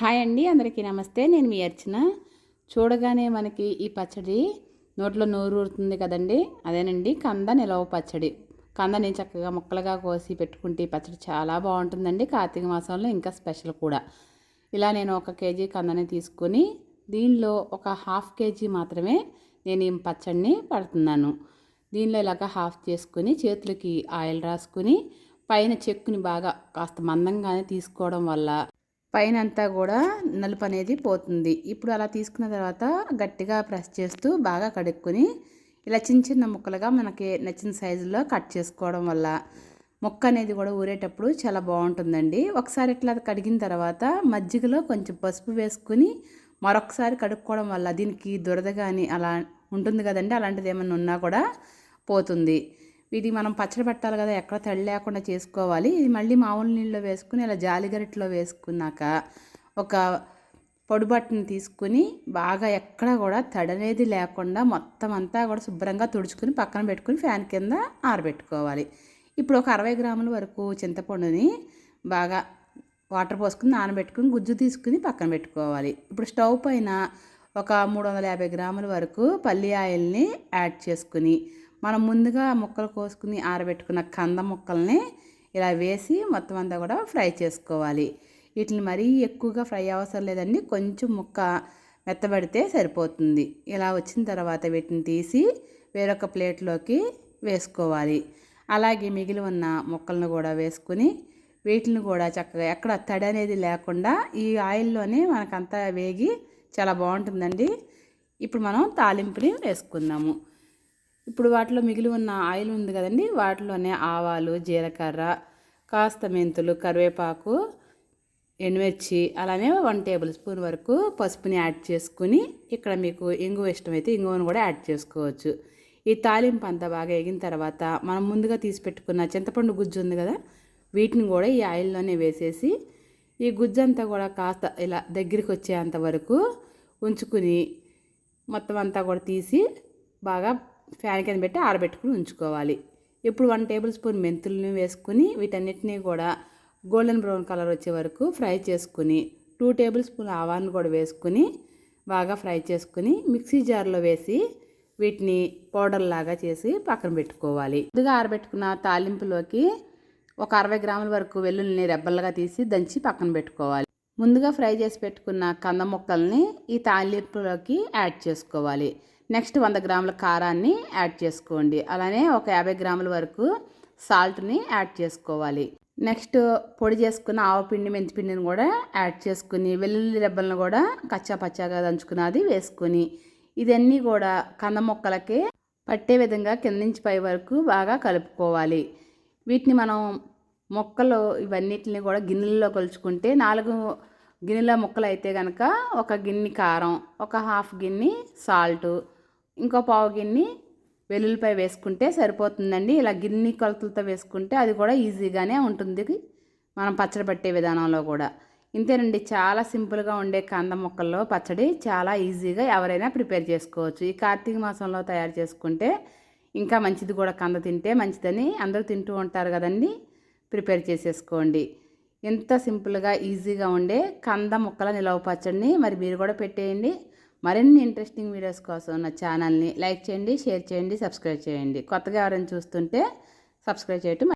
Hi అండి అందరికీ నమస్తే. నేను మీ అర్చన. చూడగానే మనకి ఈ పచ్చడి నోట్లో నోరు ఊరుతుంది కదండి. అదేనండి కంద నిలవ పచ్చడి. కందని చక్కగా ముక్కలుగా కోసి పెట్టుకుంటే ఈ పచ్చడి చాలా బాగుంటుందండి. కార్తీక మాసంలో ఇంకా స్పెషల్ కూడా. ఇలా నేను ఒక కేజీ కందని తీసుకొని దీనిలో ఒక హాఫ్ కేజీ మాత్రమే నేను ఈ పచ్చడిని పడుతున్నాను. దీనిలో ఇలాగ హాఫ్ చేసుకుని చేతులకి ఆయిల్ రాసుకుని పైన చెక్కుని బాగా కాస్త మందంగానే తీసుకోవడం వల్ల పైన అంతా కూడా నలుపు అనేది పోతుంది. ఇప్పుడు అలా తీసుకున్న తర్వాత గట్టిగా ప్రెస్ చేస్తూ బాగా కడుక్కొని ఇలా చిన్న చిన్న ముక్కలుగా మనకి నచ్చిన సైజులో కట్ చేసుకోవడం వల్ల ముక్క అనేది కూడా ఊరేటప్పుడు చాలా బాగుంటుందండి. ఒకసారి ఇట్లా కడిగిన తర్వాత మజ్జిగలో కొంచెం పసుపు వేసుకుని మరొకసారి కడుక్కోవడం వల్ల దీనికి దురద కానీ అలా ఉంటుంది కదండి అలాంటిది ఏమైనా ఉన్నా కూడా పోతుంది. ఇది మనం పచ్చడి పెట్టాలి కదా ఎక్కడ తడి లేకుండా చేసుకోవాలి. ఇది మళ్ళీ మామూలు నీళ్ళలో వేసుకుని ఇలా జాలిగరిట్లో వేసుకున్నాక ఒక పొడి బట్టని తీసుకుని బాగా ఎక్కడ కూడా తడనేది లేకుండా మొత్తం అంతా కూడా శుభ్రంగా తుడుచుకుని పక్కన పెట్టుకుని ఫ్యాన్ కింద ఆరబెట్టుకోవాలి. ఇప్పుడు ఒక అరవై గ్రాముల వరకు చింతపండుని బాగా వాటర్ పోసుకుని నానబెట్టుకుని గుజ్జు తీసుకుని పక్కన పెట్టుకోవాలి. ఇప్పుడు స్టవ్ పైన ఒక మూడు వందల యాభై గ్రాముల వరకు పల్లి ఆయిల్ని యాడ్ చేసుకుని మనం ముందుగా ముక్కలు కోసుకుని ఆరబెట్టుకున్న కంద ముక్కల్ని ఇలా వేసి మొత్తం అంతా కూడా ఫ్రై చేసుకోవాలి. వీటిని మరీ ఎక్కువగా ఫ్రై అవసరం లేదండి. కొంచెం ముక్క మెత్తబడితే సరిపోతుంది. ఇలా వచ్చిన తర్వాత వీటిని తీసి వేరొక ప్లేట్లోకి వేసుకోవాలి. అలాగే మిగిలి ఉన్న ముక్కలను కూడా వేసుకుని వీటిని కూడా చక్కగా ఎక్కడ తడి అనేది లేకుండా ఈ ఆయిల్లోనే మనకంతా వేగి చాలా బాగుంటుందండి. ఇప్పుడు మనం తాలింపుని వేసుకుందాము. ఇప్పుడు వాటిలో మిగిలి ఉన్న ఆయిల్ ఉంది కదండి వాటిలోనే ఆవాలు జీలకర్ర కాస్త మెంతులు కరివేపాకు ఎండుమిర్చి అలానే వన్ టేబుల్ స్పూన్ వరకు పసుపుని యాడ్ చేసుకుని ఇక్కడ మీకు ఇంగువ ఇష్టమైతే ఇంగువను కూడా యాడ్ చేసుకోవచ్చు. ఈ తాలింపు అంతా బాగా ఎగిన తర్వాత మనం ముందుగా తీసి పెట్టుకున్న చింతపండు గుజ్జు ఉంది కదా వీటిని కూడా ఈ ఆయిల్లోనే వేసేసి ఈ గుజ్జు అంతా కూడా కాస్త ఇలా దగ్గరికి వచ్చేంత వరకు ఉంచుకుని మొత్తం అంతా కూడా తీసి బాగా ఫ్యాన్ కింద పెట్టి ఆరబెట్టుకుని ఉంచుకోవాలి. ఇప్పుడు వన్ టేబుల్ స్పూన్ మెంతులను వేసుకుని వీటన్నిటినీ కూడా గోల్డెన్ బ్రౌన్ కలర్ వచ్చే వరకు ఫ్రై చేసుకుని టూ టేబుల్ స్పూన్ ఆవాన్ని కూడా వేసుకుని బాగా ఫ్రై చేసుకుని మిక్సీ జార్లో వేసి వీటిని పౌడర్ లాగా చేసి పక్కన పెట్టుకోవాలి. ముందుగా ఆరబెట్టుకున్న తాలింపులోకి ఒక అరవై గ్రాముల వరకు వెల్లుల్లిని రెబ్బలుగా తీసి దంచి పక్కన పెట్టుకోవాలి. ముందుగా ఫ్రై చేసి పెట్టుకున్న కంద ముక్కల్ని ఈ తాలింపులోకి యాడ్ చేసుకోవాలి. నెక్స్ట్ వంద గ్రాముల కారాన్ని యాడ్ చేసుకోండి. అలానే ఒక యాభై గ్రాముల వరకు సాల్ట్ని యాడ్ చేసుకోవాలి. నెక్స్ట్ పొడి చేసుకున్న ఆవపిండి మెంతిపిండిని కూడా యాడ్ చేసుకుని వెల్లుల్లి రెబ్బలను కూడా కచ్చా పచ్చాగా దంచుకున్నది వేసుకొని ఇదన్నీ కూడా కంద మొక్కలకి పట్టే విధంగా కింద నుంచి పై వరకు బాగా కలుపుకోవాలి. వీటిని మనం మొక్కలు ఇవన్నిటిని కూడా గిన్నెల్లో కొలుచుకుంటే నాలుగు గిన్నెల ముక్కలు అయితే కనుక ఒక గిన్నె కారం ఒక హాఫ్ గిన్నె సాల్టు ఇంకో పావు గిన్ని వెల్లుల్లిపాయ వేసుకుంటే సరిపోతుందండి. ఇలా గిన్ని కొలతలతో వేసుకుంటే అది కూడా ఈజీగానే ఉంటుంది. మనం పచ్చడి పట్టే విధానంలో కూడా. ఇంతేనండి చాలా సింపుల్గా ఉండే కంద మొక్కల్లో పచ్చడి చాలా ఈజీగా ఎవరైనా ప్రిపేర్ చేసుకోవచ్చు. ఈ కార్తీక మాసంలో తయారు చేసుకుంటే ఇంకా మంచిది కూడా. కంద తింటే మంచిదని అందరూ తింటూ ఉంటారు కదండి. ప్రిపేర్ చేసేసుకోండి. ఎంత సింపుల్గా ఈజీగా ఉండే కంద మొక్కల నిలవ పచ్చడిని మరి మీరు కూడా పెట్టేయండి. మరిన్ని ఇంట్రెస్టింగ్ వీడియోస్ కోసం నా ఛానల్ని లైక్ చేయండి షేర్ చేయండి సబ్స్క్రైబ్ చేయండి. కొత్తగా ఎవరైనా చూస్తుంటే సబ్స్క్రైబ్ చేయటం